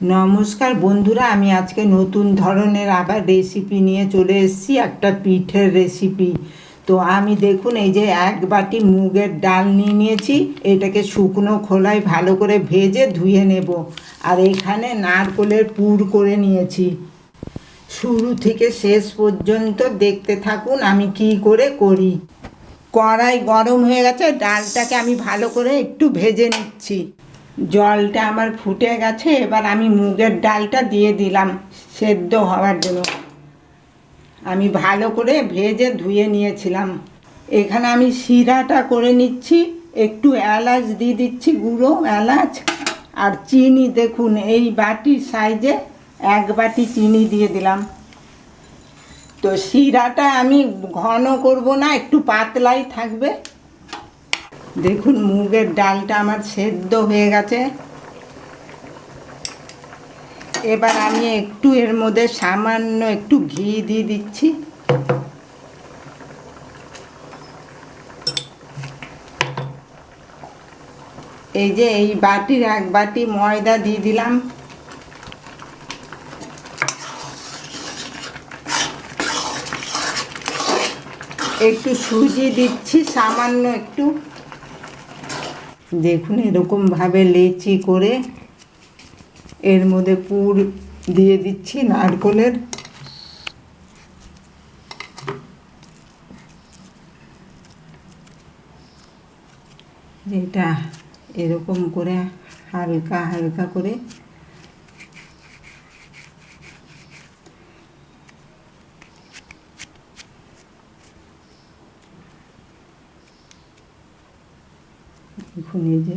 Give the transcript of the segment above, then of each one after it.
নমস্কার বন্ধুরা, আমি আজকে নতুন ধরনের আবার রেসিপি নিয়ে চলে এসেছি, একটা পিঠের রেসিপি তো আমি দেখুন, এই যে এক বাটি মুগের ডাল নিয়ে নিয়েছি, এটাকে শুকনো খোলায় ভালো করে ভেজে ধুয়ে নেব। আর এখানে নারকোলের পুর করে নিয়েছি। শুরু থেকে শেষ পর্যন্ত দেখতে থাকুন, আমি কি করে করি। কড়াই গরম হয়ে গেছে, ডালটাকে আমি ভালো করে একটু ভেজে নিচ্ছি। জলটা আমার ফুটে গেছে, এবার আমি মুগের ডালটা দিয়ে দিলাম সেদ্ধ হওয়ার জন্য। আমি ভালো করে ভেজে ধুয়ে নিয়েছিলাম। এখানে আমি শিরাটা করে নিচ্ছি, একটু এলাচ দিয়ে দিচ্ছি, গুঁড়ো এলাচ আর চিনি। দেখুন, এই বাটির সাইজে এক বাটি চিনি দিয়ে দিলাম। তো শিরাটা আমি ঘন করব না, একটু পাতলাই থাকবে। দেখুন, মুগের ডালটা আমার সেদ্ধ হয়ে গেছে। এবার আমি একটু এর মধ্যে সামান্য একটু ঘি দিয়ে দিচ্ছি। এই যে এই বাটির এক বাটি ময়দা দিয়ে দিলাম। একটু সুজি দিচ্ছি, সামান্য একটু। দেখুন এরকমভাবে লেচি করে এর মধ্যে পুর দিয়ে দিচ্ছি নারকলের। এটা এরকম করে হালকা হালকা করে দেখুন এই যে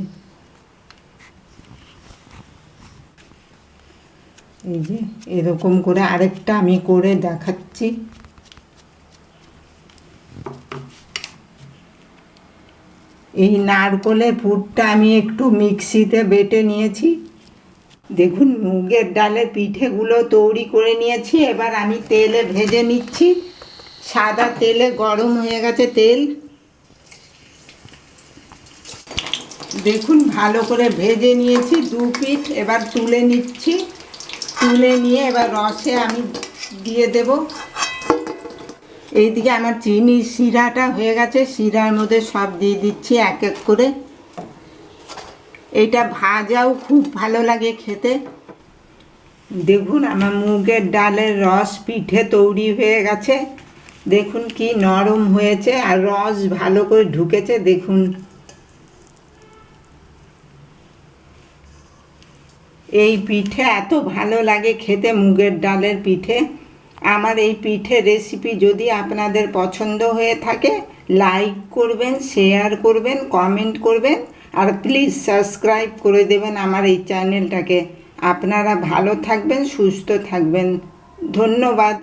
এই যে এরকম করে আরেকটা আমি করে দেখাচ্ছি। এই নারকলের পুরটা আমি একটু মিক্সিতে বেটে নিয়েছি। দেখুন, মুগের ডালের পিঠেগুলো তৈরি করে নিয়েছি। এবার আমি তেলে ভেজে নিচ্ছি। সাদা তেলে গরম হয়ে গেছে তেল। দেখুন, ভালো করে ভেজে নিয়েছি, দু পিঠ এবার তুলে নিচ্ছি। তুলে নিয়ে এবার রসে আমি দিয়ে দেব। এইদিকে আমার চিনি শিরাটা হয়ে গেছে, শিরার মধ্যে সব দিয়ে দিচ্ছি এক এক করে। এটা ভাজাও খুব ভালো লাগে খেতে। দেখুন, আমার মুগের ডালের রস পিঠে তৈরি হয়ে গেছে। দেখুন কি নরম হয়েছে, আর রস ভালো করে ঢুকেছে, দেখুন। এই পিঠে এত ভালো লাগে খেতে, মুগের ডালের পিঠে। আমার এই পিঠে রেসিপি যদি আপনাদের পছন্দ হয়ে থাকে লাইক করবেন শেয়ার করবেন কমেন্ট করবেন, আর প্লিজ সাবস্ক্রাইব করে দেবেন আমার এই চ্যানেলটাকে আপনারা ভালো থাকবেন, সুস্থ থাকবেন। ধন্যবাদ।